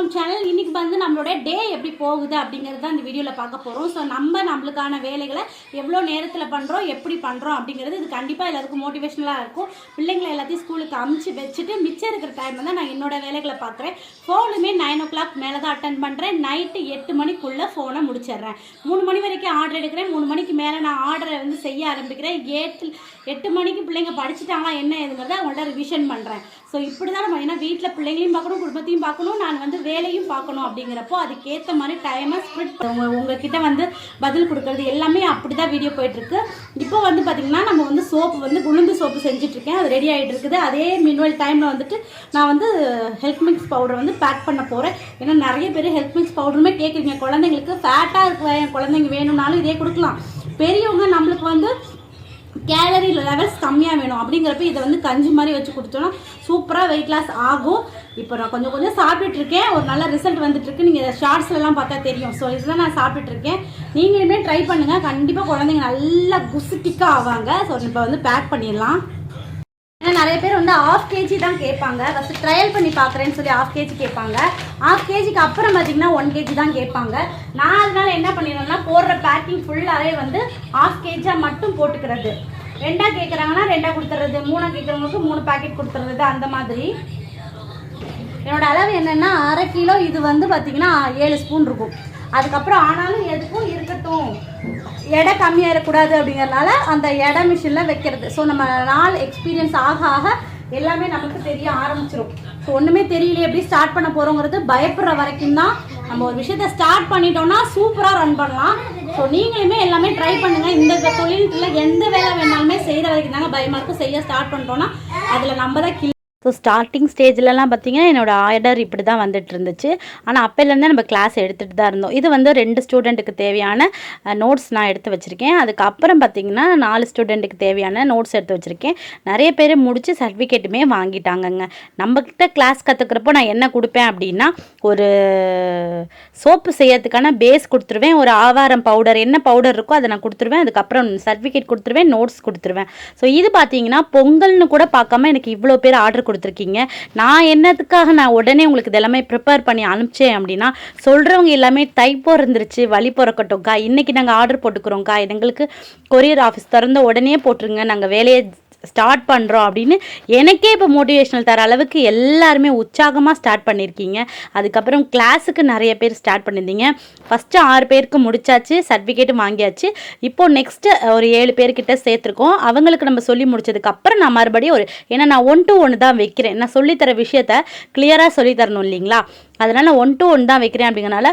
Home channel இன்னைக்கு வந்து நம்மளோட டே எப்படி போகுது அப்படிங்கிறது தான் இந்த வீடியோவில் பார்க்க போகிறோம் ஸோ நம்ம நம்மளுக்கான வேலைகளை எவ்வளோ நேரத்தில் பண்ணுறோம் எப்படி பண்ணுறோம் அப்படிங்கிறது இது கண்டிப்பாக எல்லாருக்கும் மோட்டிவேஷனலாக இருக்கும். பிள்ளைங்களை எல்லாத்தையும் ஸ்கூலுக்கு அமுச்சு வச்சுட்டு மிச்சம் இருக்கிற டைம் வந்து நான் என்னோட வேலைகளை பார்க்குறேன். ஃபோனுமே நைன் ஓ கிளாக் மேலே தான் அட்டன் பண்ணுறேன் நைட்டு எட்டு மணிக்குள்ளே ஃபோனை முடிச்சிடுறேன். மூணு மணி வரைக்கும் ஆர்டர் எடுக்கிறேன். மூணு மணிக்கு மேலே நான் ஆர்டரை வந்து செய்ய ஆரம்பிக்கிறேன். எட்டு எட்டு மணிக்கு பிள்ளைங்க படிச்சுட்டாங்களா என்ன ஏதுங்கிறத அவங்கள்ட்ட ரிவிஷன் பண்ணுறேன் ஸோ இப்படி தான் நம்ம ஏன்னா வீட்டில் பிள்ளைங்களையும் பார்க்கணும் குடும்பத்தையும் பார்க்கணும் நான் வந்து வேலையும் பார்க்கணும் அப்படிங்கிறப்போ அதுக்கேற்ற மாதிரி டைமை ஸ்ப்ரிட் உங்க உங்ககிட்ட வந்து பதில் கொடுக்கறது எல்லாமே அப்படி தான் வீடியோ போயிட்டுருக்கு. இப்போ வந்து பார்த்திங்கன்னா நம்ம வந்து சோப்பு வந்து உளுந்து சோப்பு செஞ்சிட்ருக்கேன் அது ரெடி ஆகிட்டு இருக்குது. அதே மின்வெல் டைமில் வந்துட்டு நான் வந்து ஹெல்த் மிக்ஸ் பவுடர் வந்து பேக் பண்ண போகிறேன் ஏன்னா நிறைய பேர் ஹெல்த் மிக்ஸ் பவுடருமே கேட்குறீங்க குழந்தைங்களுக்கு ஃபேட்டாக இருக்க குழந்தைங்க வேணும்னாலும் இதே கொடுக்கலாம். பெரியவங்க நம்மளுக்கு வந்து கேலரி லெவல்ஸ் கம்மியாக வேணும். அப்படிங்கிறப்ப இதை வந்து கஞ்சி மாதிரி வச்சு கொடுத்தோன்னா சூப்பராக வெயிட் லாஸ் ஆகும். இப்போ நான் கொஞ்சம் கொஞ்சம் சாப்பிட்டுட்ருக்கேன் ஒரு நல்ல ரிசல்ட் வந்துட்டுருக்கு நீங்கள் ஷார்ட்ஸ்லலாம் பார்த்தா தெரியும். ஸோ இதுதான் நான் சாப்பிட்டுட்ருக்கேன் நீங்களுமே ட்ரை பண்ணுங்கள் கண்டிப்பாக குழந்தைங்க நல்லா குசுட்டிக்காக ஆவாங்க. ஸோ இப்போ வந்து பேக் பண்ணிடலாம். ஏன்னா நிறைய பேர் வந்து ஆஃப் கேஜி தான் கேட்பாங்க. ஃபஸ்ட்டு ட்ரையல் பண்ணி பார்க்குறேன்னு சொல்லி ஆஃப் கேஜி கேட்பாங்க. ஆஃப் கேஜிக்கு அப்புறம் பார்த்தீங்கன்னா ஒன் கேஜி தான் கேட்பாங்க. நான் அதனால் என்ன பண்ணிடுவேன்னா போடுற பேக்கிங் ஃபுல்லாகவே வந்து ஆஃப் கேஜியாக மட்டும் போட்டுக்கிறது. ரெண்டாக கேட்குறாங்கன்னா ரெண்டாக கொடுத்துறது. மூணாக கேட்குறவங்களுக்கு மூணு பேக்கெட் கொடுத்துறது அந்த மாதிரி. என்னோடய அளவு என்னென்னா அரை கிலோ இது வந்து பார்த்தீங்கன்னா ஏழு ஸ்பூன் இருக்கும். அதுக்கப்புறம் ஆனாலும் எதுக்கும் இருக்கட்டும். எடை கம்மியாக இருக்கக்கூடாது அப்படிங்கறதுனால அந்த எடை மிஷினில் வைக்கிறது. ஸோ நம்ம நாள் எக்ஸ்பீரியன்ஸ் ஆக ஆக எல்லாமே நமக்கு தெரிய ஆரம்பிச்சிரும். ஸோ ஒன்றுமே தெரியலையே எப்படி ஸ்டார்ட் பண்ண போகிறோங்கிறது பயப்படுற வரைக்கும் தான் நம்ம ஒரு விஷயத்த ஸ்டார்ட் பண்ணிட்டோம்னா சூப்பராக ரன் பண்ணலாம். ஸோ நீங்களுமே எல்லாமே ட்ரை பண்ணுங்கள் இந்த தொழில்ல எந்த வேலை வேணாலுமே செய்கிற வரைக்கும் தாங்க பயமாக இருக்கும். செய்ய ஸ்டார்ட் பண்ணிட்டோம்னா அதில் நம்ம தான் கில் ஸோ ஸ்டார்டிங் ஸ்டேஜ்லலாம் பார்த்தீங்கன்னா என்னோட ஆர்டர் இப்படி தான் வந்துட்டு இருந்துச்சு ஆனால் அப்போலேருந்தே நம்ம கிளாஸ் எடுத்துகிட்டு தான் இருந்தோம். இது வந்து ரெண்டு ஸ்டூடெண்ட்டுக்கு தேவையான நோட்ஸ் நான் எடுத்து வச்சுருக்கேன். அதுக்கப்புறம் பார்த்தீங்கன்னா நாலு ஸ்டூடெண்ட்டுக்கு தேவையான நோட்ஸ் எடுத்து வச்சுருக்கேன். நிறைய பேர் முடித்து சர்டிஃபிகேட்டுமே வாங்கிட்டாங்கங்க. நம்மக்கிட்ட கிளாஸ் கற்றுக்கிறப்போ நான் என்ன கொடுப்பேன் அப்படின்னா ஒரு சோப்பு செய்யறதுக்கான பேஸ் கொடுத்துருவேன். ஒரு ஆவாரம் பவுடர் என்ன பவுடர் இருக்கோ அதை நான் கொடுத்துருவேன். அதுக்கப்புறம் சர்டிஃபிகேட் கொடுத்துருவேன் நோட்ஸ் கொடுத்துருவேன். ஸோ இது பார்த்தீங்கன்னா பொங்கல்னு கூட பார்க்காம எனக்கு இவ்வளோ பேர் ஆர்டர் கொடுத்துருக்கீங்க. நான் என்னதுக்காக நான் உடனே உங்களுக்கு இதெல்லாமே ப்ரிப்பேர் பண்ணி அனுப்பிச்சேன் அப்படின்னா சொல்கிறவங்க எல்லாமே தைப்போ இருந்துருச்சு வழி பிறக்கட்டும்க்கா. இன்றைக்கி நாங்கள் ஆர்டர் போட்டுக்கிறோம்க்கா. எங்களுக்கு கொரியர் ஆஃபீஸ் திறந்த உடனே போட்டுருங்க. நாங்கள் வேலையை ஸ்டார்ட் பண்ணுறோம் அப்படின்னு எனக்கே இப்போ மோட்டிவேஷனல் தர அளவுக்கு எல்லாருமே உற்சாகமாக ஸ்டார்ட் பண்ணியிருக்கீங்க அதுக்கப்புறம் கிளாஸுக்கு நிறைய பேர் ஸ்டார்ட் பண்ணியிருந்தீங்க ஃபஸ்ட்டு ஆறு பேருக்கு முடிச்சாச்சு சர்டிஃபிகேட்டும் வாங்கியாச்சு. இப்போது நெக்ஸ்ட்டு ஒரு ஏழு பேர்கிட்ட சேர்த்துருக்கோம். அவங்களுக்கு நம்ம சொல்லி முடிச்சதுக்கப்புறம் நான் மறுபடியும் ஒரு ஏன்னா நான் ஒன் டு ஒன்று தான் வைக்கிறேன். நான் சொல்லித்தர விஷயத்த கிளியராக சொல்லித்தரணும் இல்லைங்களா? அதனால் ஒன் டு ஒன் தான் வைக்கிறேன் அப்படிங்கிறனால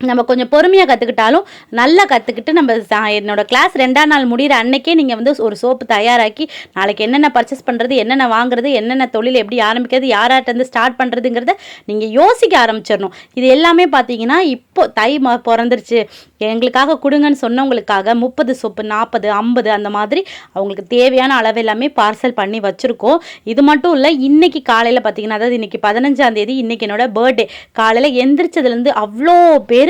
நம்ம கொஞ்சம் பொறுமையாக கற்றுக்கிட்டாலும் நல்லா கற்றுக்கிட்டு நம்ம என்னோடய கிளாஸ் ரெண்டாம் நாள் முடிகிற அன்னைக்கே நீங்கள் வந்து ஒரு சோப்பு தயாராக்கி நாளைக்கு என்னென்ன பர்ச்சேஸ் பண்ணுறது என்னென்ன வாங்குறது என்னென்ன தொழில் எப்படி ஆரம்பிக்கிறது யாராட்டேருந்து ஸ்டார்ட் பண்ணுறதுங்கிறத நீங்கள் யோசிக்க ஆரம்பிச்சிடணும். இது எல்லாமே பார்த்தீங்கன்னா இப்போ தை ம பிறந்துருச்சு. எங்களுக்காக கொடுங்கன்னு சொன்னவங்களுக்காக முப்பது சோப்பு நாற்பது ஐம்பது அந்த மாதிரி அவங்களுக்கு தேவையான அளவு எல்லாமே பார்சல் பண்ணி வச்சுருக்கோம். இது மட்டும் இல்லை இன்னைக்கு காலையில் பார்த்தீங்கன்னா அதாவது இன்னைக்கு பதினஞ்சாம் தேதி இன்னைக்கு என்னோட பர்த்டே காலையில் எந்திரிச்சதுலேருந்து அவ்வளோ பேர்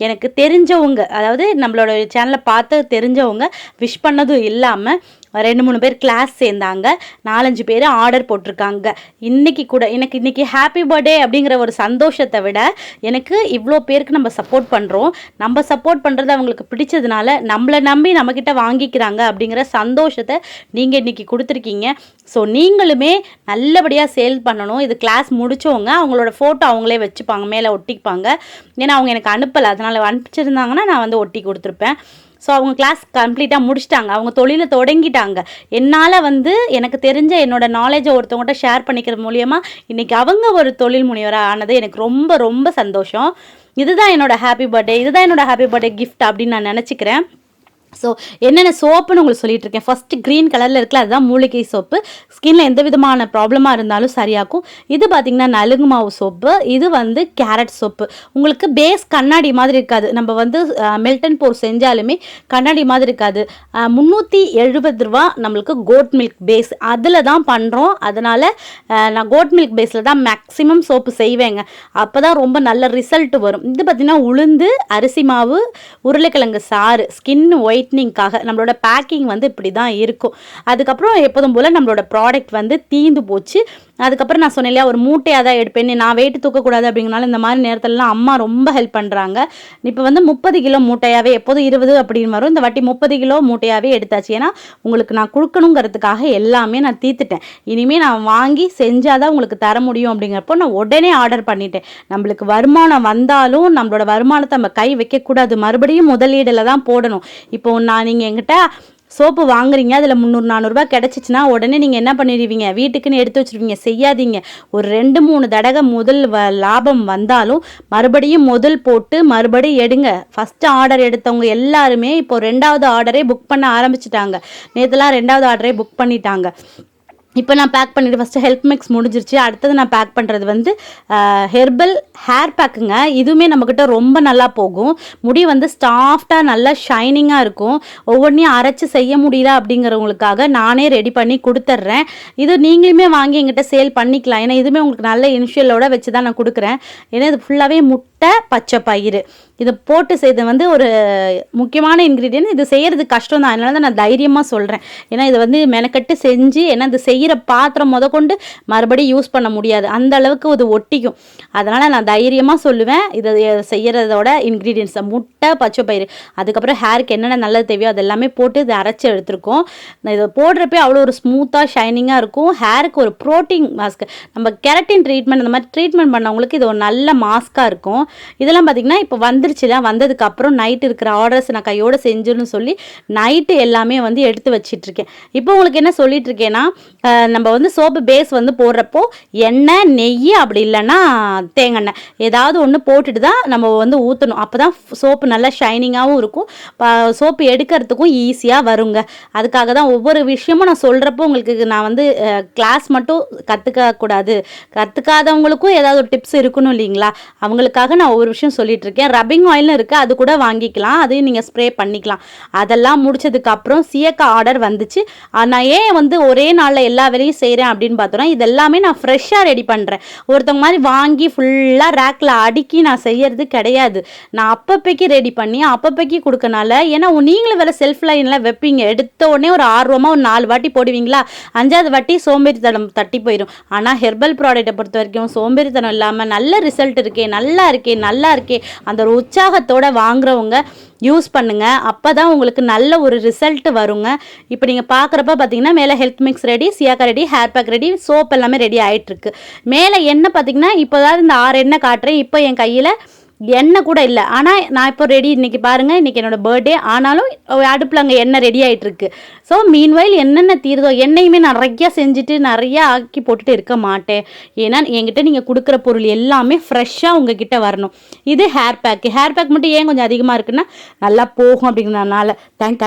எனக்கு தெரிஞ்சவங்க அதாவது நம்மளோட சேனலை பார்த்து தெரிஞ்சவங்க விஷ் பண்ணதும் இல்லாமல் ரெண்டு மூணு பேர் கிளாஸ் சேர்ந்தாங்க. நாலஞ்சு பேர் ஆர்டர் போட்டிருக்காங்க. இன்னைக்கு கூட எனக்கு இன்றைக்கி ஹாப்பி பர்த்டே அப்படிங்கிற ஒரு சந்தோஷத்தை விட எனக்கு இவ்வளோ பேருக்கு நம்ம சப்போர்ட் பண்ணுறோம் நம்ம சப்போர்ட் பண்ணுறது அவங்களுக்கு பிடிச்சதுனால நம்மளை நம்பி நம்மக்கிட்ட வாங்கிக்கிறாங்க அப்படிங்கிற சந்தோஷத்தை நீங்கள் இன்றைக்கி கொடுத்துருக்கீங்க. ஸோ நீங்களுமே நல்லபடியாக சேல் பண்ணணும். இது கிளாஸ் முடித்தவங்க அவங்களோட ஃபோட்டோ அவங்களே வச்சுப்பாங்க மேலே ஒட்டிப்பாங்க. ஏன்னா அவங்க எனக்கு அனுப்பலை. அதனால் அதனால் அனுப்பிச்சிருந்தாங்கன்னா நான் வந்து ஒட்டி கொடுத்துருப்பேன். ஸோ அவங்க கிளாஸ் கம்ப்ளீட்டாக முடிச்சிட்டாங்க. அவங்க தொழிலை தொடங்கிட்டாங்க. என்னால் வந்து எனக்கு தெரிஞ்ச என்னோட நாலேஜை ஒருத்தவங்கள்ட்ட ஷேர் பண்ணிக்கிற மூலியமாக இன்றைக்கி அவங்க ஒரு தொழில் முனைவராக ஆனது எனக்கு ரொம்ப ரொம்ப சந்தோஷம். இதுதான் என்னோட ஹாப்பி பர்த்டே இதுதான் என்னோட ஹாப்பி பர்த்டே கிஃப்ட் அப்படின்னு நான் நினச்சிக்கிறேன். ஸோ என்னென்ன சோப்புன்னு உங்களுக்கு சொல்லிட்டு இருக்கேன் ஃபஸ்ட்டு க்ரீன் கலரில் இருக்கல அதுதான் மூலிகை சோப்பு. ஸ்கின்ல எந்த விதமான ப்ராப்ளமாக இருந்தாலும் சரியாக்கும். இது பார்த்தீங்கன்னா நலுங்கு மாவு சோப்பு. இது வந்து கேரட் சோப்பு. உங்களுக்கு பேஸ் கண்ணாடி மாதிரி இருக்காது. நம்ம வந்து மெல்டன் போர் செஞ்சாலுமே கண்ணாடி மாதிரி இருக்காது. முந்நூற்றி எழுபது ரூபா நம்மளுக்கு கோட் மில்க் பேஸ் அதில் தான் பண்ணுறோம் அதனால் நான் கோட் மில்க் பேஸில் தான் மேக்ஸிமம் சோப்பு செய்வேங்க. அப்போ தான் ரொம்ப நல்ல ரிசல்ட் வரும். இது பார்த்திங்கன்னா உளுந்து அரிசி மாவு உருளைக்கிழங்கு சாறு ஸ்கின் ஒயிட் ஒயிட்னிங்காக நம்மளோட பேக்கிங் வந்து இப்படி தான் இருக்கும். அதுக்கப்புறம் எப்போதும் போல் நம்மளோட ப்ராடக்ட் வந்து தீந்து போச்சு. அதுக்கப்புறம் நான் சொன்னேன் இல்லையா ஒரு மூட்டையாக தான் எடுப்பேன் நான் வெயிட் தூக்கக்கூடாது அப்படிங்கனால இந்த மாதிரி நேரத்துலலாம் அம்மா ரொம்ப ஹெல்ப் பண்ணுறாங்க இப்போ வந்து முப்பது கிலோ மூட்டையாகவே எப்போதும் இருபது அப்படின்னு வரும். இந்த வாட்டி முப்பது கிலோ மூட்டையாகவே எடுத்தாச்சு. ஏன்னா உங்களுக்கு நான் கொடுக்கணுங்கிறதுக்காக எல்லாமே நான் தீர்த்துட்டேன். இனிமேல் நான் வாங்கி செஞ்சால் தான் உங்களுக்கு தர முடியும் அப்படிங்கிறப்போ நான் உடனே ஆர்டர் பண்ணிட்டேன். நம்மளுக்கு வருமானம் வந்தாலும் நம்மளோட வருமானத்தை நம்ம கை வைக்கக்கூடாது. மறுபடியும் முதலீடில் தான் போடணும். இப்போ நான் நீங்கள் எங்கிட்ட சோப்பு வாங்குறீங்க அதில் முந்நூறு நானூறுரூவா கிடச்சிச்சின்னா உடனே நீங்கள் என்ன பண்ணிடுவீங்க? வீட்டுக்குன்னு எடுத்து வச்சுருவீங்க செய்யாதீங்க. ஒரு ரெண்டு மூணு தடவை முதல் வ லாபம் வந்தாலும் மறுபடியும் முதல் போட்டு மறுபடியும் எடுங்க. ஃபஸ்ட்டு ஆர்டர் எடுத்தவங்க எல்லாருமே இப்போ ரெண்டாவது ஆர்டரே புக் பண்ண ஆரம்பிச்சிட்டாங்க. நேற்றுலாம் ரெண்டாவது ஆர்டரே புக் பண்ணிட்டாங்க. இப்போ நான் பேக் பண்ணிவிட்டு ஃபஸ்ட்டு ஹெல்ப் மிக்ஸ் முடிஞ்சிருச்சு. அடுத்தது நான் பேக் பண்ணுறது வந்து ஹெர்பல் ஹேர் பேக்குங்க இதுவுமே நம்மக்கிட்ட ரொம்ப நல்லா போகும். முடி வந்து ஸ்டாஃப்டாக நல்லா ஷைனிங்காக இருக்கும். ஒவ்வொன்றையும் அரைச்சி செய்ய முடியல அப்படிங்கிறவங்களுக்காக நானே ரெடி பண்ணி கொடுத்துட்றேன் இது நீங்களுமே வாங்கி எங்கிட்ட சேல் பண்ணிக்கலாம். ஏன்னா இதுவுமே உங்களுக்கு நல்ல இனிஷியலோட வச்சு தான் நான் கொடுக்குறேன். ஏன்னா இது ஃபுல்லாகவே முட்டை பச்சை பயிர் இதை போட்டு செய்த வந்து ஒரு முக்கியமான இன்க்ரீடியன்ட் இது செய்கிறது கஷ்டம் தான் அதனால தான் நான் தைரியமாக சொல்கிறேன் ஏன்னா இதை வந்து மெனக்கட்டு செஞ்சு ஏன்னா இது செய்கிற பாத்திரம் முத கொண்டு மறுபடியும் யூஸ் பண்ண முடியாது. அந்த அளவுக்கு இது ஒட்டிக்கும். அதனால் நான் தைரியமாக சொல்லுவேன். இதை செய்கிறதோட இன்க்ரீடியன்ஸ் முட்டை பச்சை பயிறு அதுக்கப்புறம் ஹேருக்கு என்னென்ன நல்லது தேவையோ அது எல்லாமே போட்டு இதை அரைச்சி எடுத்திருக்கோம். இதை போடுறப்பே அவ்வளோ ஒரு ஸ்மூத்தாக ஷைனிங்காக இருக்கும். ஹேருக்கு ஒரு ப்ரோட்டீன் மாஸ்க் நம்ம கெரட்டின் ட்ரீட்மெண்ட் அந்த மாதிரி ட்ரீட்மெண்ட் பண்ணவங்களுக்கு இது ஒரு நல்ல மாஸ்க்காக இருக்கும். இதெல்லாம் பார்த்திங்கன்னா இப்போ வந்துருச்சுல வந்ததுக்கப்புறம் நைட் இருக்கிற ஆர்டர்ஸ் நான் கையோடு செஞ்சுன்னு சொல்லி நைட்டு எல்லாமே வந்து எடுத்து வச்சிட்ருக்கேன். இப்போ உங்களுக்கு என்ன சொல்லிட்டு இருக்கேன்னா நம்ம வந்து சோப்பு பேஸ் வந்து போடுறப்போ எண்ணெய் நெய் அப்படி இல்லைன்னா தேங்காய் ஏதாவது ஒன்று போட்டுட்டு தான் நம்ம வந்து ஊற்றணும் அப்போ தான் சோப்பு நல்லா ஷைனிங்காகவும் இருக்கும். சோப்பு எடுக்கிறதுக்கும் ஈஸியாக வருங்க. அதுக்காக தான் ஒவ்வொரு விஷயமும் நான் சொல்கிறப்போ உங்களுக்கு நான் வந்து கிளாஸ் மட்டும் கற்றுக்க கூடாது. கற்றுக்காதவங்களுக்கும் ஏதாவது ஒரு டிப்ஸ் இருக்கணும் இல்லைங்களா? அவங்களுக்காக நான் ஒவ்வொரு விஷயம் சொல்லிட்டு இருக்கேன் ரபி ரப்பிங் ஆயிலும் இருக்குது அது கூட வாங்கிக்கலாம். அதையும் நீங்கள் ஸ்ப்ரே பண்ணிக்கலாம். அதெல்லாம் முடிச்சதுக்கப்புறம் சியக்கா ஆர்டர் வந்துச்சு. நான் ஏன் வந்து ஒரே நாளில் எல்லா வேலையும் செய்கிறேன் அப்படின்னு பார்த்தோன்னா இது எல்லாமே நான் ஃப்ரெஷ்ஷாக ரெடி பண்ணுறேன் ஒருத்தவங்க மாதிரி வாங்கி ஃபுல்லாக ரேக்கில் அடுக்கி நான் செய்யறது கிடையாது. நான் அப்பப்பைக்கு ரெடி பண்ணி அப்பப்பைக்கு கொடுக்கனால ஏன்னா நீங்களும் வேலை செல்ஃப் லைனில் வைப்பீங்க. எடுத்த உடனே ஒரு ஆர்வமாக ஒரு நாலு வாட்டி போடுவீங்களா? அஞ்சாவது வாட்டி சோம்பேறித்தனம் தட்டி போயிடும். ஆனால் ஹெர்பல் ப்ராடக்ட்டை பொறுத்த வரைக்கும் சோம்பேறித்தனம் இல்லாமல் நல்ல ரிசல்ட் இருக்கே நல்லா இருக்கே நல்லா இருக்கே அந்த ஒரு உற்சாகத்தோட வாங்குறவங்க யூஸ் பண்ணுங்க. அப்போ தான் உங்களுக்கு நல்ல ஒரு ரிசல்ட் வருங்க. இப்போ நீங்கள் பார்க்குறப்ப பார்த்தீங்கன்னா மேலே health mix ready சியாக்கா ready hair pack ready soap எல்லாமே ரெடி ஆகிட்டுருக்கு மேலே என்ன பார்த்தீங்கன்னா இப்போ தான் இந்த ஆறு எண்ணெய் காட்டுறேன். இப்போ என் கையில் எண்ணெய் கூட இல்லை. ஆனால் நான் இப்போ ரெடி இன்றைக்கி பாருங்கள் இன்றைக்கி என்னோட பர்த்டே ஆனாலும் அடுப்பில் அங்கே எண்ணெய் ரெடி ஆகிட்டுருக்கு ஸோ மீன்வைல் என்னென்ன தீருதோ எண்ணெயுமே நிறையா செஞ்சுட்டு நிறையா ஆக்கி போட்டுட்டு இருக்க மாட்டேன். ஏன்னா என்கிட்ட நீங்கள் கொடுக்குற பொருள் எல்லாமே ஃப்ரெஷ்ஷாக உங்ககிட்ட வரணும். இது ஹேர் பேக்கு ஹேர் பேக் மட்டும் ஏன் கொஞ்சம் அதிகமாக இருக்குன்னா நல்லா போகும் அப்படிங்கிறதுனால. தேங்க்